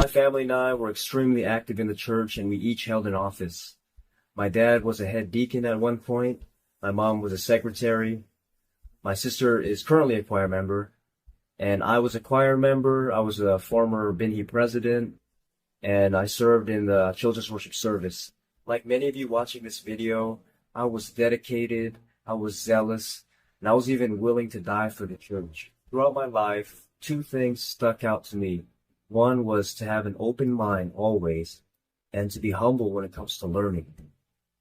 My family and I were extremely active in the church and we each held an office. My dad was a head deacon at one point. My mom was a secretary. My sister is currently a choir member. And I was a choir member. I was a former Binhi president. And I served in the children's worship service. Like many of you watching this video, I was dedicated. I was zealous. And I was even willing to die for the church. Throughout my life, two things stuck out to me. One was to have an open mind always and to be humble when it comes to learning.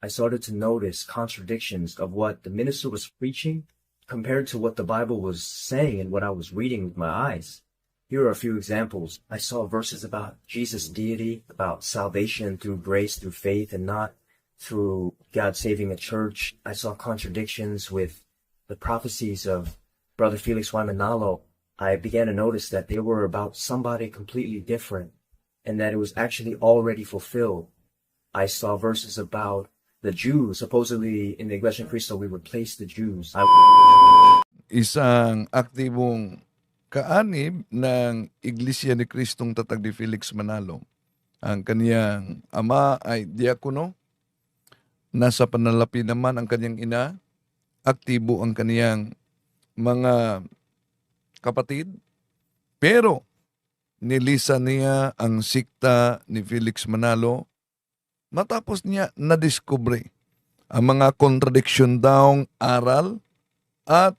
I started to notice contradictions of what the minister was preaching compared to what the Bible was saying and what I was reading with my eyes. Here are a few examples. I saw verses about Jesus' deity, about salvation through grace, through faith, and not through God saving a church. I saw contradictions with the prophecies of Brother Felix Waimanalo. I began to notice that they were about somebody completely different and that it was actually already fulfilled. I saw verses about the Jews. Supposedly in the Iglesia Cristo, we replaced the Jews. I isang aktibong kaanib ng Iglesia ni Kristong Tatag ni Felix Manalo. Ang kaniyang ama ay diakono. Nasa panalapi naman ang kaniyang ina. Aktibo ang kaniyang mga kapatid. Pero nilisa niya ang sikta ni Felix Manalo matapos niya nadiskubre ang mga contradiction daw aral at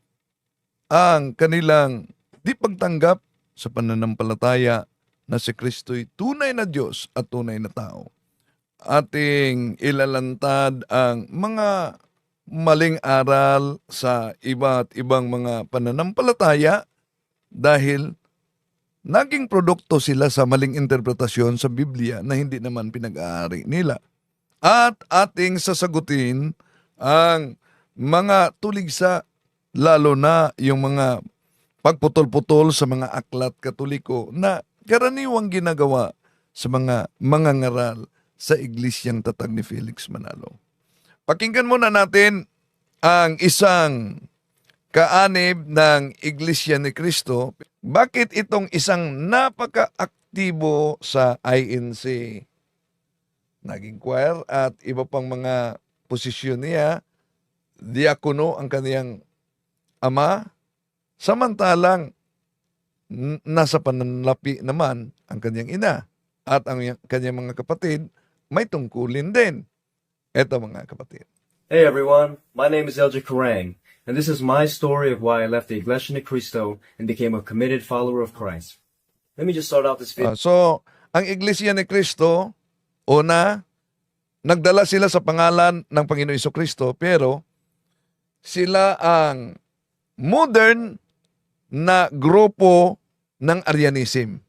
ang kanilang di pagtanggap sa pananampalataya na si Kristo'y tunay na Diyos at tunay na tao. Ating ilalantad ang mga maling aral sa iba't ibang mga pananampalataya dahil naging produkto sila sa maling interpretasyon sa Biblia na hindi naman pinag-aari nila. At ating sasagutin ang mga tuligsa lalo na yung mga pagputol-putol sa mga aklat katoliko na karaniwang ginagawa sa mga mga ngaral sa iglesyang tatag ni Felix Manalo. Pakinggan muna natin ang isang kaanib ng Iglesia ni Cristo. Bakit itong isang napaka-aktibo sa INC? Naging choir at iba pang mga posisyon niya. Diakono ang kaniyang ama, samantalang nasa pananlapi naman ang kanyang ina at ang kanyang mga kapatid may tungkulin din. Eto mga kapatid. Hey everyone, my name is Elja Karang, and this is my story of why I left the Iglesia ni Cristo and became a committed follower of Christ. Let me just start out this video. Ah, so, ang Iglesia ni Kristo, una, nagdala sila sa pangalan ng Panginoon Iso Kristo, pero sila ang modern na grupo ng Arianism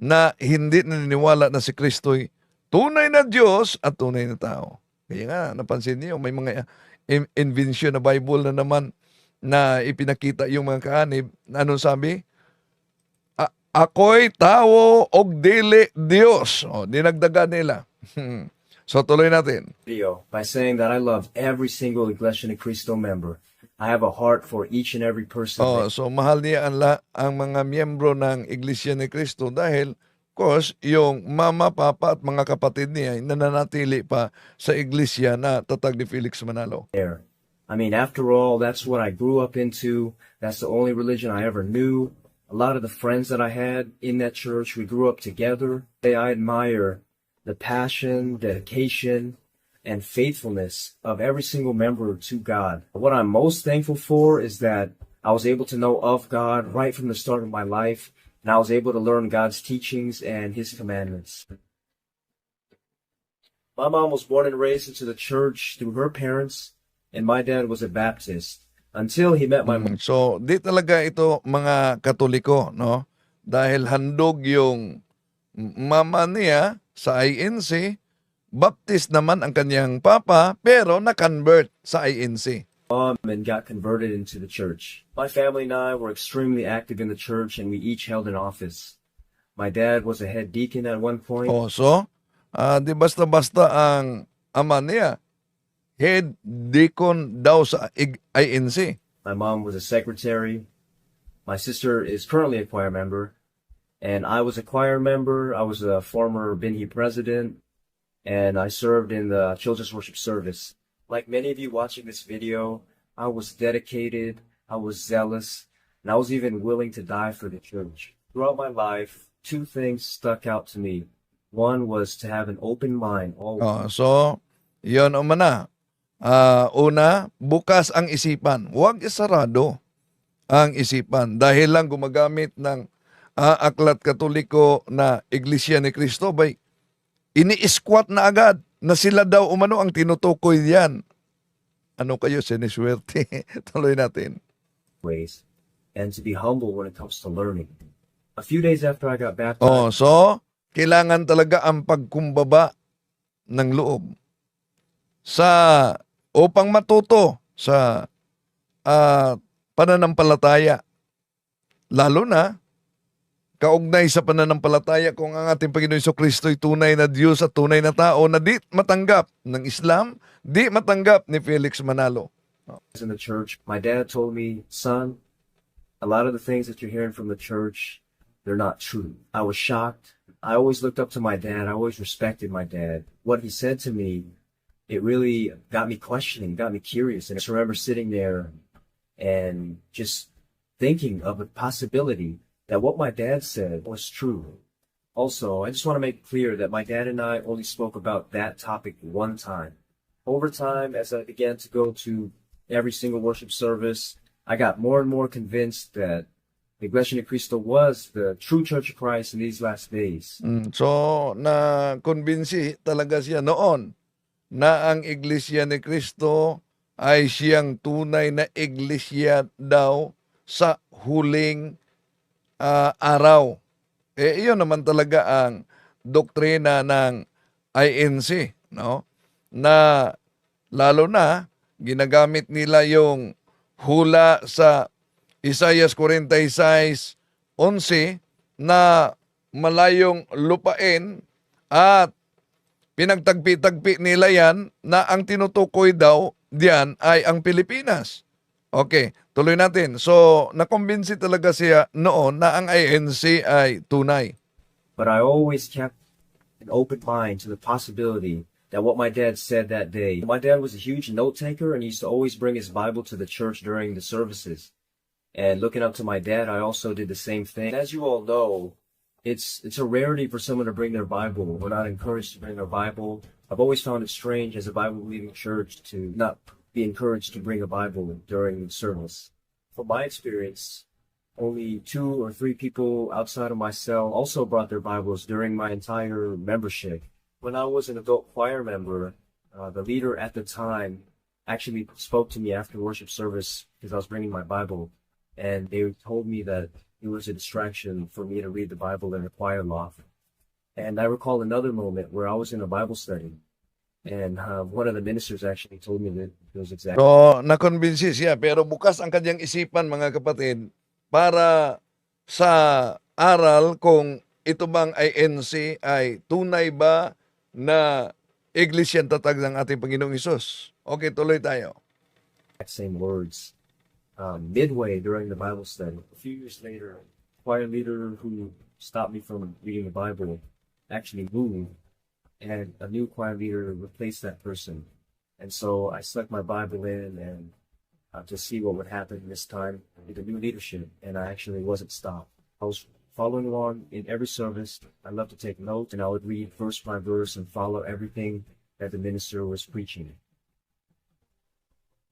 na hindi naniniwala na si Kristo'y tunay na Diyos at tunay na tao. Kaya nga, napansin niyo, may mga invention na Bible na naman na ipinakita yung mga kaanib. Anong sabi? Ako'y tao og dili Dios. O, dinagdagan nila. so tuloy natin. video by saying that I love every single Iglesia ni Cristo member. I have a heart for each and every person. Oh, so mahal niya ang, la- ang mga miyembro ng Iglesia ni Cristo dahil course, yung mama, papa at mga kapatid niya ay nananatili pa sa iglesia na tatag ni Felix Manalo. there. I mean, after all, that's what I grew up into. That's the only religion I ever knew. A lot of the friends that I had in that church, we grew up together. I admire the passion, dedication, and faithfulness of every single member to God. What I'm most thankful for is that I was able to know of God right from the start of my life, and I was able to learn God's teachings and His commandments. My mom was born and raised into the church through her parents, and my dad was a Baptist until he met my Mm, So, di talaga ito mga katoliko, no? Dahil handog yung mama niya sa INC, Baptist naman ang kanyang papa, pero na-convert sa INC. mom and got converted into the church. My family and I were extremely active in the church, and we each held an office. My dad was a head deacon at one point. Oh, so, ah, di basta-basta ang ama niya, head deacon daw sa INC. My mom was a secretary. My sister is currently a choir member. And I was a choir member. I was a former Binhi president, and I served in the children's worship service. Like many of you watching this video, I was dedicated, I was zealous, and I was even willing to die for the church. Throughout my life, two things stuck out to me. One was to have an open mind always. Oh, so, yon umana. Ah, una, bukas ang isipan. Huwag isarado ang isipan dahil lang gumagamit ng ah, aklat katoliko na Iglesia ni Cristo bay ini-squat na agad na sila daw umano ang tinutukoy diyan. Ano kayo, siniswerte? Tuloy natin. ways and to be humble when it comes to learning. A few days after I got baptized, Oh, so kailangan talaga ang pagkumbaba ng loob sa upang matuto sa ah, pananampalataya. Lalo na kaugnay sa pananampalataya kung ang ating Panginoon Hesus Kristo ay tunay na Diyos at tunay na tao na di matanggap ng Islam, di matanggap ni Felix Manalo. in the church, my dad told me, son, a lot of the things that you're hearing from the church, they're not true. I was shocked. I always looked up to my dad. I always respected my dad. What he said to me, it really got me questioning, got me curious. And I remember sitting there and just thinking of a possibility that what my dad said was true. Also, I just want to make clear that my dad and I only spoke about that topic one time. Over time, as I began to go to every single worship service, I got more and more convinced that the Iglesia ni Cristo was the true Church of Christ in these last days. Mm, so, na-convince talaga siya noon na ang Iglesia ni Kristo ay siyang tunay na iglesia daw sa huling ah, araw. Eh, iyon naman talaga ang doktrina ng INC, no? Na lalo na ginagamit nila yung hula sa Isaiah 46, 11 na malayong lupain at pinagtagpi-tagpi nila yan na ang tinutukoy daw diyan ay ang Pilipinas. Okay, tuloy natin. So, talaga siya noon na ang INC ay tunay. But I always kept an open mind to the possibility that what my dad said that day. My dad was a huge note taker and he used to always bring his Bible to the church during the services. And looking up to my dad, I also did the same thing. As you all know, it's it's a rarity for someone to bring their Bible. We're not encouraged to bring their Bible. I've always found it strange as a Bible believing church to not be encouraged to bring a Bible during service. From my experience, only two or three people outside of my cell also brought their Bibles during my entire membership. When I was an adult choir member, uh, the leader at the time actually spoke to me after worship service because I was bringing my Bible, and they told me that it was a distraction for me to read the Bible in the choir loft. And I recall another moment where I was in a Bible study, and uh, one of the ministers actually told me that it was exactly. So, nakonbinsi siya pero bukas ang kanyang isipan mga kapatid para sa aral kung ito bang INC ay tunay ba na iglesia ang tatag ng ating Panginoong Isus. Okay, tuloy tayo. same words um, midway during the Bible study. A few years later, choir leader who stopped me from reading the Bible actually moved, and a new choir leader replaced that person. And so I stuck my Bible in and uh, to see what would happen this time with the new leadership, and I actually wasn't stopped. I was following along in every service. I love to take notes, and I would read verse by verse and follow everything that the minister was preaching.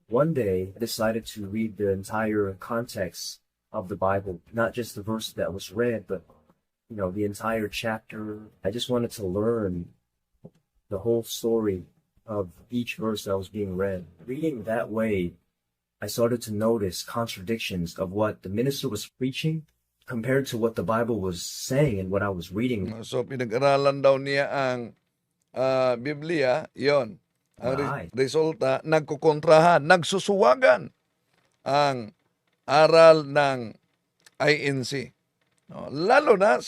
One day, I decided to read the entire context of the Bible, not just the verse that was read, but you know the entire chapter. I just wanted to learn the whole story of each verse that was being read. Reading that way, I started to notice contradictions of what the minister was preaching compared to what the Bible was saying and what I was reading. So, pinag-aralan daw niya ang ah, Biblia, yon. Ang re- resulta, nagkukontrahan, nagsusuwagan ang aral ng INC. No, lalo na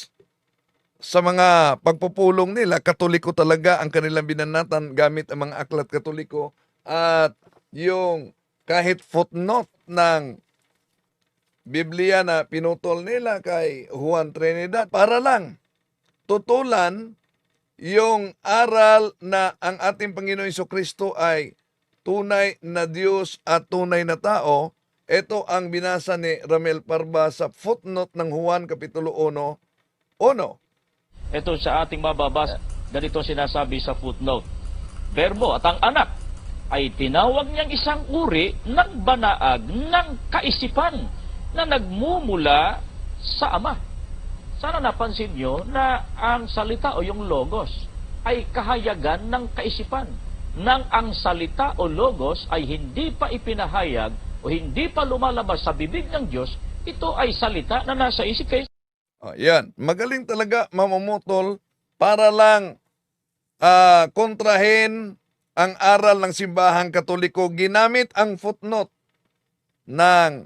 sa mga pagpupulong nila, katoliko talaga ang kanilang binanatan gamit ang mga aklat katoliko at yung kahit footnote ng Biblia na pinutol nila kay Juan Trinidad para lang tutulan yung aral na ang ating Panginoon Iso Kristo ay tunay na Diyos at tunay na tao. Ito ang binasa ni Ramel Parba sa footnote ng Juan Kapitulo 1, 1. Ito sa ating mababasa, ganito sinasabi sa footnote. Verbo at ang anak ay tinawag niyang isang uri ng banaag ng kaisipan na nagmumula sa Ama. Sana napansin niyo na ang salita o yung logos ay kahayagan ng kaisipan. Nang ang salita o logos ay hindi pa ipinahayag o hindi pa lumalabas sa bibig ng Diyos, ito ay salita na nasa isip kayo Oh, yan. Magaling talaga mamumutol para lang ah, kontrahin ang aral ng simbahang katoliko. Ginamit ang footnote ng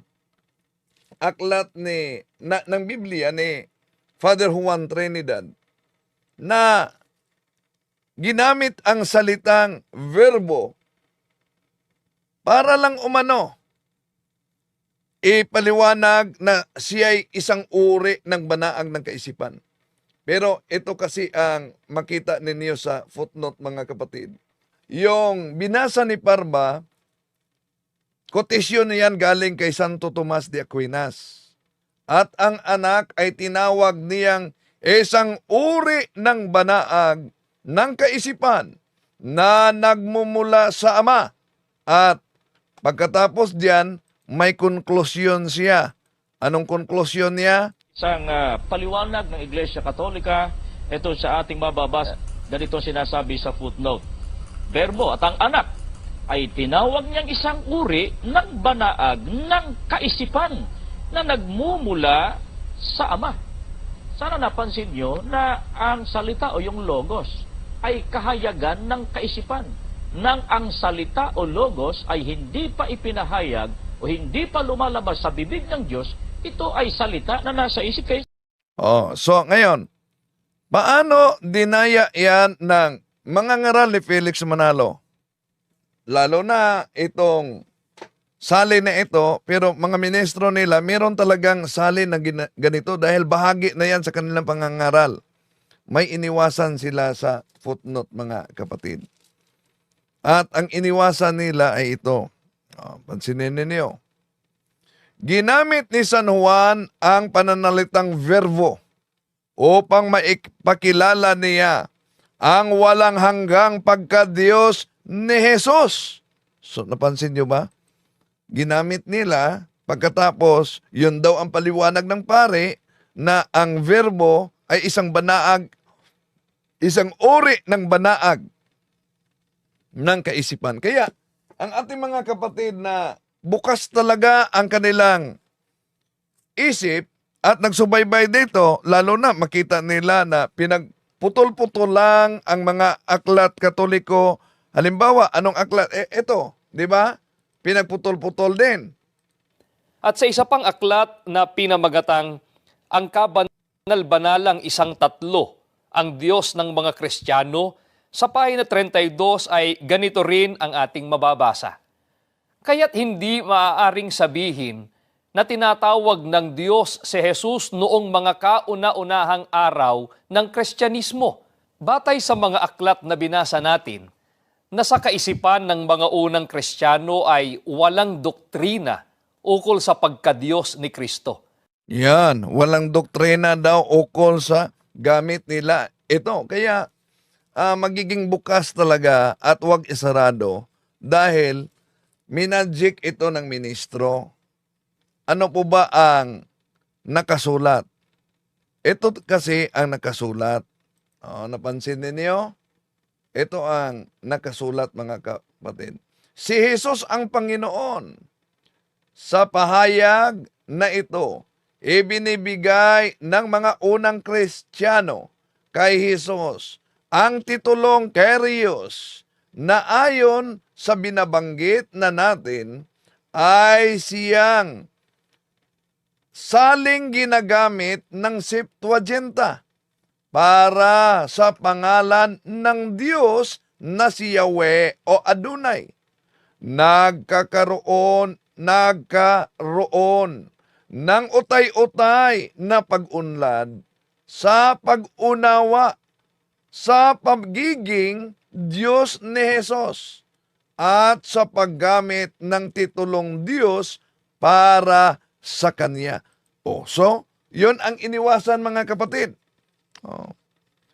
aklat ni na, ng Biblia ni Father Juan Trinidad na ginamit ang salitang verbo para lang umano ipaliwanag na siya ay isang uri ng banaag ng kaisipan. Pero ito kasi ang makita ninyo sa footnote mga kapatid. Yung binasa ni Parba, kotisyon niyan galing kay Santo Tomas de Aquinas. At ang anak ay tinawag niyang isang uri ng banaag ng kaisipan na nagmumula sa Ama. At pagkatapos diyan, may konklusyon siya. Anong konklusyon niya? sa ah, paliwanag ng Iglesia Katolika, ito sa ating mababasa, ganito sinasabi sa footnote. Verbo at ang anak ay tinawag niyang isang uri ng banaag ng kaisipan na nagmumula sa Ama. Sana napansin niyo na ang salita o yung logos ay kahayagan ng kaisipan. Nang ang salita o logos ay hindi pa ipinahayag o hindi pa lumalabas sa bibig ng Diyos, ito ay salita na nasa isip kayo Oh, so ngayon, paano dinaya yan ng mga ngaral ni Felix Manalo? Lalo na itong sali na ito, pero mga ministro nila, meron talagang sali na ganito dahil bahagi na yan sa kanilang pangangaral. May iniwasan sila sa footnote mga kapatid. At ang iniwasan nila ay ito. Oh, pansinin ninyo. Ginamit ni San Juan ang pananalitang verbo upang maipakilala niya ang walang hanggang pagka-Diyos ni Jesus. So, napansin nyo ba? Ginamit nila, pagkatapos, yun daw ang paliwanag ng pare na ang verbo ay isang banaag, isang uri ng banaag ng kaisipan. Kaya, ang ating mga kapatid na bukas talaga ang kanilang isip at nagsubaybay dito, lalo na makita nila na pinagputol-putol lang ang mga aklat katoliko. Halimbawa, anong aklat? Eh, ito, di ba? Pinagputol-putol din. At sa isa pang aklat na pinamagatang ang kabanal-banalang isang tatlo, ang Diyos ng mga Kristiyano, sa pahina 32 ay ganito rin ang ating mababasa. Kaya't hindi maaaring sabihin na tinatawag ng Diyos si Jesus noong mga kauna-unahang araw ng Kristyanismo. Batay sa mga aklat na binasa natin, na sa kaisipan ng mga unang Kristiyano ay walang doktrina ukol sa pagkadiyos ni Kristo. Yan, walang doktrina daw ukol sa gamit nila. Ito, kaya ah, magiging bukas talaga at wag isarado dahil minadjik ito ng ministro. Ano po ba ang nakasulat? Ito kasi ang nakasulat. Oh, napansin ninyo? Ito ang nakasulat mga kapatid. Si Jesus ang Panginoon. Sa pahayag na ito, ibinibigay ng mga unang Kristiyano kay Jesus ang titulong Kyrios na ayon sa binabanggit na natin ay siyang saling ginagamit ng Septuaginta para sa pangalan ng Diyos na si Yahweh o Adonai. Nagkakaroon, nagkaroon ng utay-utay na pag-unlad sa pag-unawa sa pagiging Diyos ni Jesus at sa paggamit ng titulong Diyos para sa Kanya. O, so, yun ang iniwasan mga kapatid. Oh.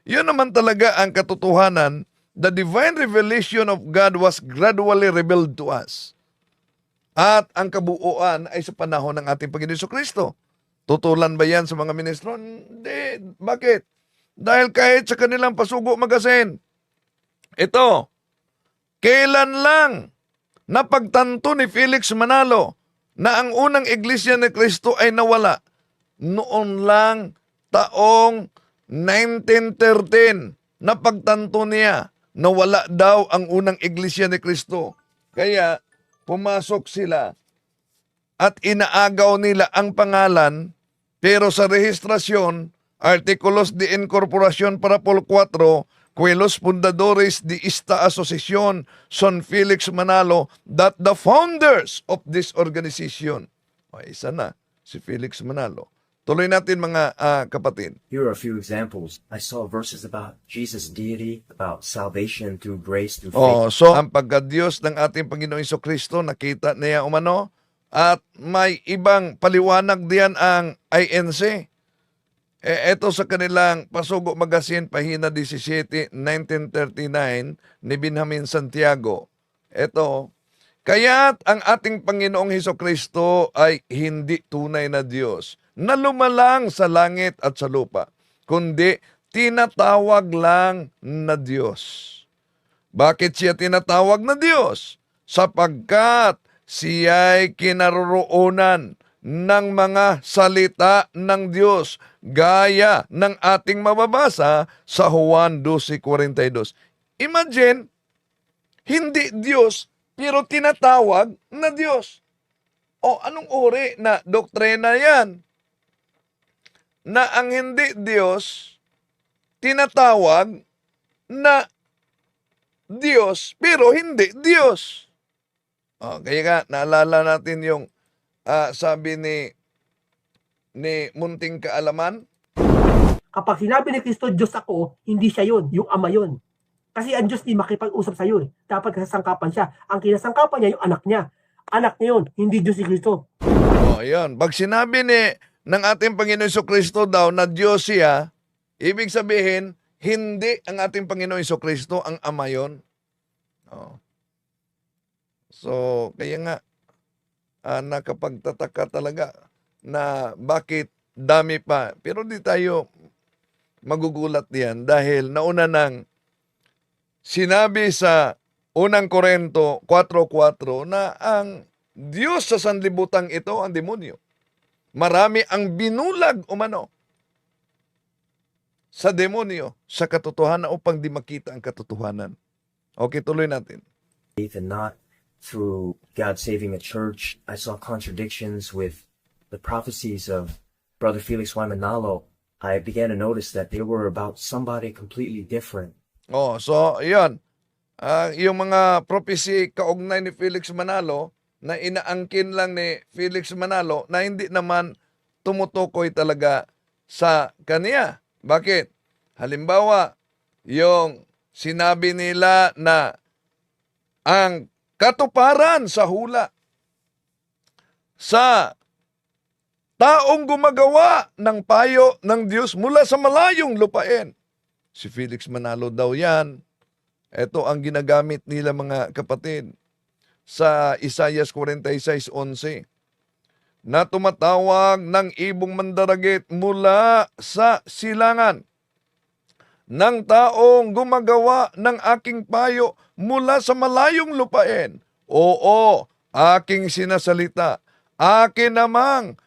Yun naman talaga ang katotohanan. The divine revelation of God was gradually revealed to us. At ang kabuuan ay sa panahon ng ating Panginoon Kristo. Tutulan ba yan sa mga ministro? Hindi. Bakit? Dahil kahit sa kanilang pasugo magasin, ito, kailan lang napagtanto ni Felix Manalo na ang unang iglesia ni Kristo ay nawala? Noon lang taong 1913 napagtanto niya na wala daw ang unang iglesia ni Kristo. Kaya pumasok sila at inaagaw nila ang pangalan pero sa rehistrasyon, Artikulos de Incorporación para Pol 4, Cuelos Fundadores de esta Asociación son Felix Manalo that the founders of this organization. O, isa na, si Felix Manalo. Tuloy natin mga ah, kapatid. Here are a few examples. I saw verses about Jesus' deity, about salvation through grace through faith. Oh, so ang pagka-Diyos ng ating Panginoong Iso Kristo, nakita niya umano, at may ibang paliwanag diyan ang INC. Eh, ito sa kanilang Pasugo Magazine, pahina 17, 1939, ni Benjamin Santiago. Ito, kaya't ang ating Panginoong Heso Kristo ay hindi tunay na Diyos na lumalang sa langit at sa lupa, kundi tinatawag lang na Diyos. Bakit siya tinatawag na Diyos? Sapagkat siya'y kinaroroonan ng mga salita ng Diyos gaya ng ating mababasa sa Juan 12.42. Imagine, hindi Diyos pero tinatawag na Diyos. O anong uri na doktrina yan? Na ang hindi Diyos tinatawag na Diyos, pero hindi Diyos. Oh, kaya nga, naalala natin yung ah, sabi ni ni Munting Kaalaman, Kapag sinabi ni Kristo, Diyos ako, hindi siya yun, yung Ama yun. Kasi ang Diyos di makipag-usap sa iyo. Eh. Dapat kasangkapan siya. Ang kinasangkapan niya, yung anak niya. Anak niya yun, hindi Diyos si Kristo. oh, yun. Pag sinabi ni ng ating Panginoon Iso Kristo daw na Diyos siya, ibig sabihin, hindi ang ating Panginoon Iso Kristo ang Ama yun. Oh. So, kaya nga, ah, nakapagtataka talaga na bakit dami pa. Pero di tayo magugulat diyan dahil nauna nang sinabi sa unang Korento 4.4 na ang Diyos sa sanlibutan ito ang demonyo. Marami ang binulag umano sa demonyo sa katotohanan upang di makita ang katotohanan. Okay, tuloy natin. faith and not through God saving a church. I saw contradictions with the prophecies of Brother Felix Waimanalo. I began to notice that they were about somebody completely different. Oh, so yun. Ah, yung mga prophecy kaugnay ni Felix Manalo na inaangkin lang ni Felix Manalo na hindi naman tumutukoy talaga sa kanya. Bakit? Halimbawa, yung sinabi nila na ang katuparan sa hula sa taong gumagawa ng payo ng Diyos mula sa malayong lupain. Si Felix Manalo daw yan. Ito ang ginagamit nila mga kapatid sa Isaias 46.11 na tumatawag ng ibong mandaragit mula sa silangan ng taong gumagawa ng aking payo mula sa malayong lupain. Oo, aking sinasalita. Akin namang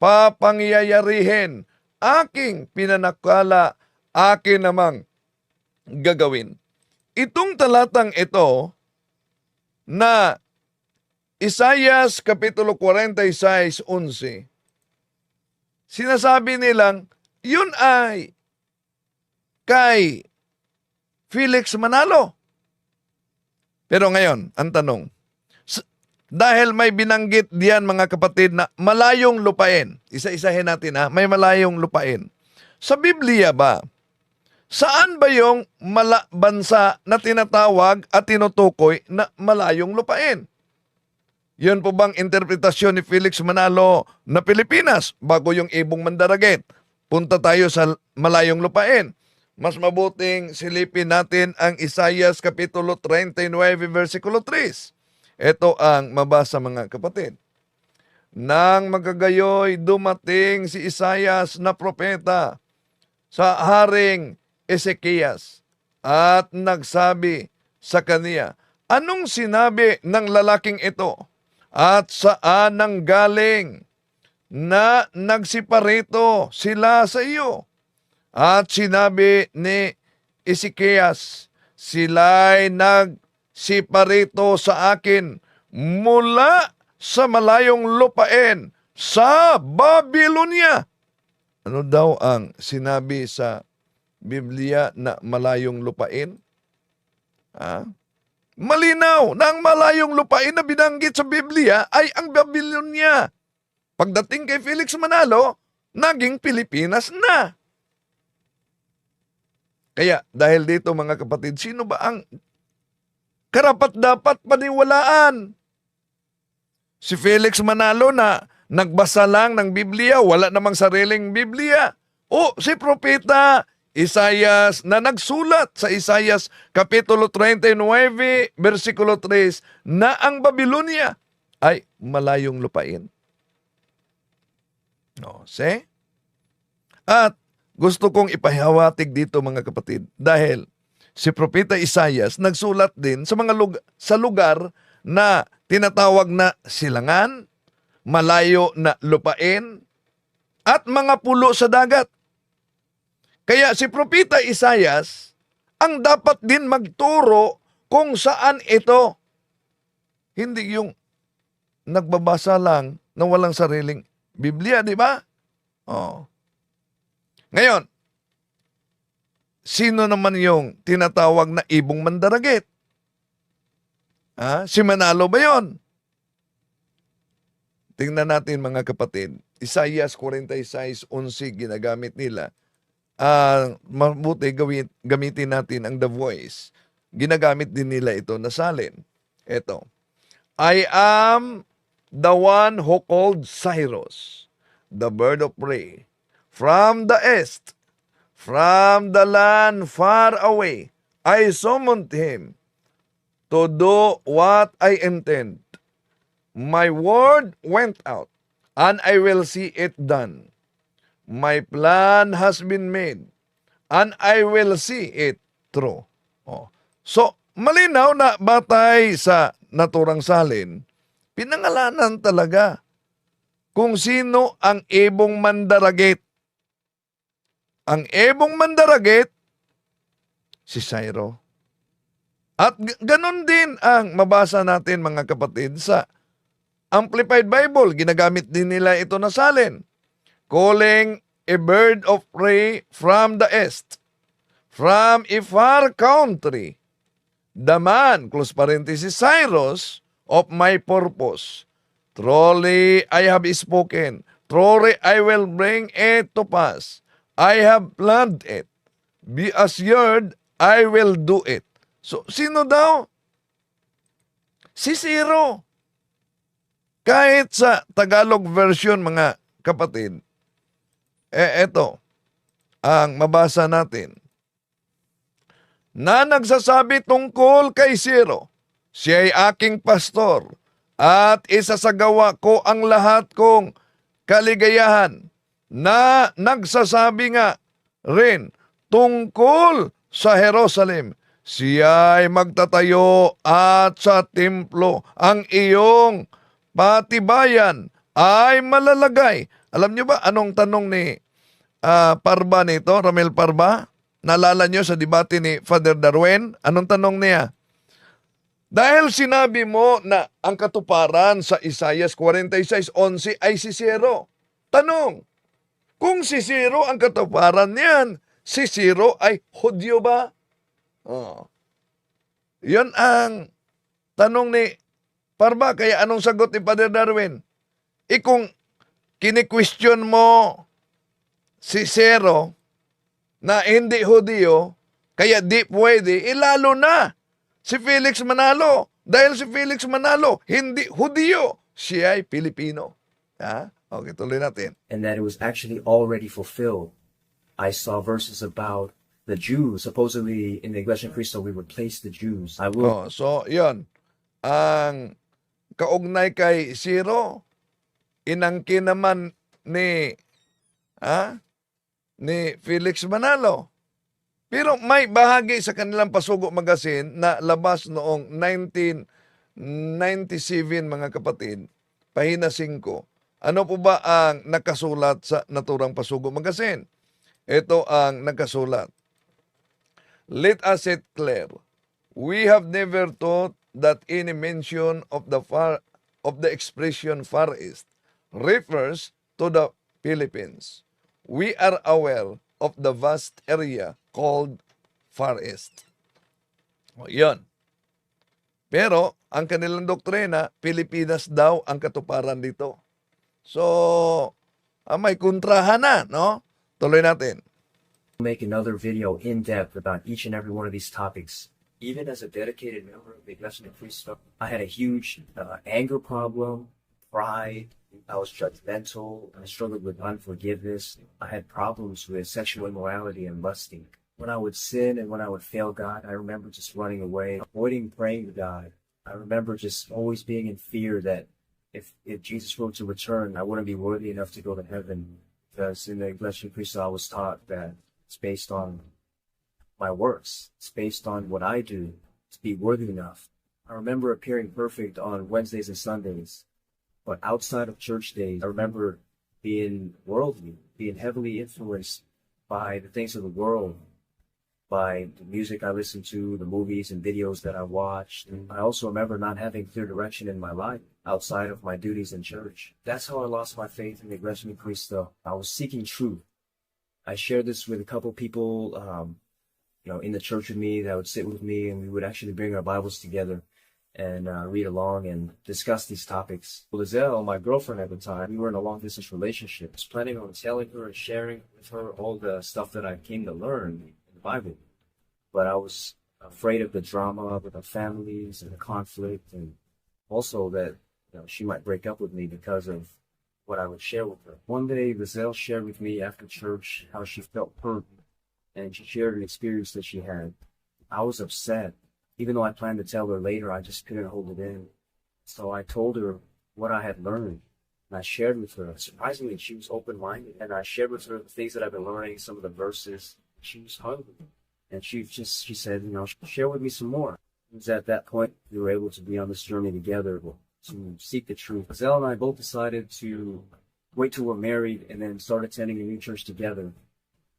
papangyayarihin. Aking pinanakala. Akin namang gagawin. Itong talatang ito na Isaias Kapitulo 46, 11, sinasabi nilang, yun ay kay Felix Manalo. Pero ngayon, ang tanong, Dahil may binanggit diyan mga kapatid na malayong lupain. Isa-isahin natin ha, may malayong lupain. Sa Biblia ba, saan ba yung mala bansa na tinatawag at tinutukoy na malayong lupain? Yun po bang interpretasyon ni Felix Manalo na Pilipinas bago yung ibong mandaraget? Punta tayo sa malayong lupain. Mas mabuting silipin natin ang Isaias Kapitulo 39, versikulo 3. Ito ang mabasa mga kapatid. Nang magagayoy dumating si Isaias na propeta sa haring Ezekias at nagsabi sa kaniya, Anong sinabi ng lalaking ito? At saan nang galing na nagsiparito sila sa iyo? At sinabi ni Ezekias, sila'y nagsiparito sa akin mula sa malayong lupain sa Babylonia. Ano daw ang sinabi sa Biblia na malayong lupain? Ha? Malinaw na ang malayong lupain na binanggit sa Biblia ay ang Babylonia. Pagdating kay Felix Manalo, naging Pilipinas na. Kaya dahil dito mga kapatid, sino ba ang karapat dapat paniwalaan? Si Felix Manalo na nagbasa lang ng Biblia, wala namang sariling Biblia. O si Propeta Isayas na nagsulat sa Isayas Kapitulo 39, versikulo 3 na ang Babylonia ay malayong lupain. No, see? At gusto kong ipahiwatig dito mga kapatid dahil si Propeta Isayas nagsulat din sa mga lug- sa lugar na tinatawag na silangan, malayo na lupain, at mga pulo sa dagat. Kaya si Propeta Isayas ang dapat din magturo kung saan ito. Hindi yung nagbabasa lang na walang sariling Biblia, di ba? Oh. Ngayon, sino naman yung tinatawag na ibong mandaragit? Ha? Si Manalo ba yon? Tingnan natin mga kapatid. Isaias 46.11 ginagamit nila. Ah, mabuti gawin, gamitin natin ang The Voice. Ginagamit din nila ito na salin. Ito. I am the one who called Cyrus, the bird of prey, from the east, from the land far away. I summoned him to do what I intend. My word went out, and I will see it done. My plan has been made, and I will see it through. Oh. So, malinaw na batay sa naturang salin, pinangalanan talaga kung sino ang ibong mandaragit. Ang ibong mandaragit, si Cairo. At ganun din ang mabasa natin mga kapatid sa Amplified Bible. Ginagamit din nila ito na salin. Calling a bird of prey from the east, from a far country, the man, close parenthesis, Cyrus, of my purpose. Truly I have spoken. Truly I will bring it to pass. I have planned it. Be assured, I will do it. So, sino daw? Si Zero. Kahit sa Tagalog version, mga kapatid, eh eto, ang mabasa natin. Na nagsasabi tungkol kay Zero, siya ay aking pastor at isasagawa ko ang lahat kong kaligayahan na nagsasabi nga rin tungkol sa Jerusalem. Siya ay magtatayo at sa templo ang iyong patibayan ay malalagay. Alam niyo ba anong tanong ni ah, Parba nito, Ramel Parba? Nalala niyo sa debate ni Father Darwin? Anong tanong niya? Dahil sinabi mo na ang katuparan sa Isaias 46.11 ay si Zero. Tanong, kung si Zero ang katuparan niyan, si Zero ay Hudyo ba? Oh. Yan ang tanong ni Parba, kaya anong sagot ni Father Darwin? E kung kini-question mo si Zero na hindi Hudiyo, kaya di pwede, eh lalo na si Felix Manalo. Dahil si Felix Manalo, hindi Hudiyo, siya ay Pilipino. Ha? Okay, tuloy natin. and that it was actually already fulfilled. I saw verses about the Jews. Supposedly in the Iglesia Cristo, we would place the Jews. I will Oh, so, yon Ang kaugnay kay Zero, inangkin naman ni, ha? ni Felix Manalo. Pero may bahagi sa kanilang Pasugo Magazine na labas noong 1997 mga kapatid, pahina 5. Ano po ba ang nakasulat sa naturang Pasugo Magazine? Ito ang nakasulat. Let us set clear. We have never thought that any mention of the far of the expression Far East refers to the Philippines. We are aware of the vast area called Far East. O, yun. Pero, ang kanilang doktrina, Pilipinas daw ang katuparan dito. So, ah, may kontrahan na, no? Tuloy natin. make another video in depth about each and every one of these topics. Even as a dedicated member of the Iglesia Ni Cristo, I had a huge uh, anger problem, pride. I was judgmental. I struggled with unforgiveness. I had problems with sexual immorality and lusting. When I would sin and when I would fail God, I remember just running away, avoiding praying to God. I remember just always being in fear that if, if Jesus were to return, I wouldn't be worthy enough to go to heaven. Because in the Iglesia Cristo, I was taught that it's based on my works. It's based on what I do to be worthy enough. I remember appearing perfect on Wednesdays and Sundays, but outside of church days, I remember being worldly, being heavily influenced by the things of the world, by the music I listened to, the movies and videos that I watched. And I also remember not having clear direction in my life outside of my duties in church. That's how I lost my faith in the Ni Cristo. I was seeking truth. I shared this with a couple people, um, you know, in the church with me that would sit with me, and we would actually bring our Bibles together and uh, read along and discuss these topics. Lizelle, my girlfriend at the time, we were in a long distance relationship. I was planning on telling her and sharing with her all the stuff that I came to learn in the Bible, but I was afraid of the drama with our families and the conflict, and also that you know she might break up with me because of what I would share with her. One day, Lizelle shared with me after church how she felt hurt, and she shared an experience that she had. I was upset. Even though I planned to tell her later, I just couldn't hold it in. So I told her what I had learned, and I shared with her. Surprisingly, she was open-minded, and I shared with her the things that I've been learning, some of the verses. She was hungry, and she just she said, you know, share with me some more. It was at that point we were able to be on this journey together to seek the truth. Zell and I both decided to wait till we're married and then start attending a new church together.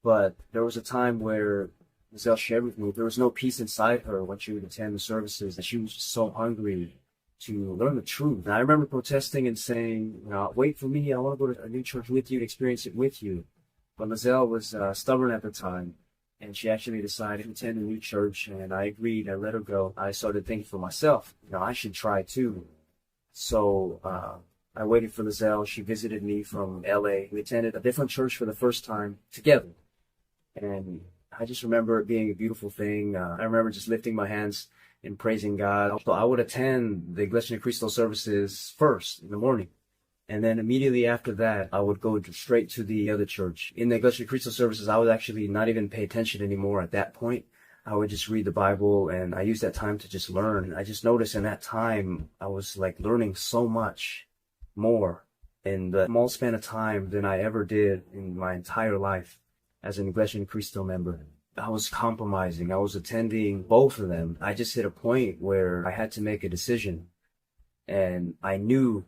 But there was a time where Zell shared with me there was no peace inside her when she would attend the services, and she was just so hungry to learn the truth. And I remember protesting and saying, wait for me, I want to go to a new church with you and experience it with you. But Lizelle was uh, stubborn at the time, and she actually decided to attend a new church, and I agreed. I let her go. I started thinking for myself, you know, I should try too. So uh, I waited for Lizelle. She visited me from LA. We attended a different church for the first time together. And I just remember it being a beautiful thing. Uh, I remember just lifting my hands and praising God. So I would attend the Iglesia Ni Cristo services first in the morning. And then immediately after that, I would go straight to the other church. In the Iglesia Cristo services, I would actually not even pay attention anymore at that point. I would just read the Bible and I used that time to just learn. I just noticed in that time, I was like learning so much more in the small span of time than I ever did in my entire life as an Iglesia Cristo member. I was compromising. I was attending both of them. I just hit a point where I had to make a decision. And I knew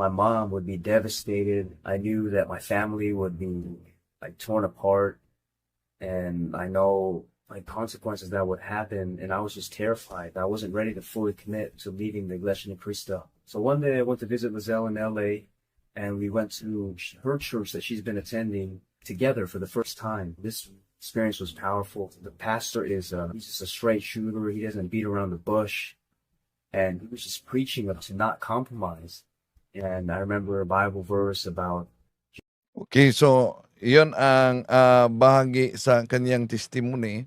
my mom would be devastated. I knew that my family would be like torn apart. And I know like consequences that would happen. And I was just terrified. I wasn't ready to fully commit to leaving the Iglesia Ni So one day I went to visit Lizelle in LA and we went to her church that she's been attending together for the first time. This experience was powerful. The pastor is uh, he's just a straight shooter. He doesn't beat around the bush. and he was just preaching to not compromise. And I remember a Bible verse about Okay, so iyon ang ah, bahagi sa kanyang testimony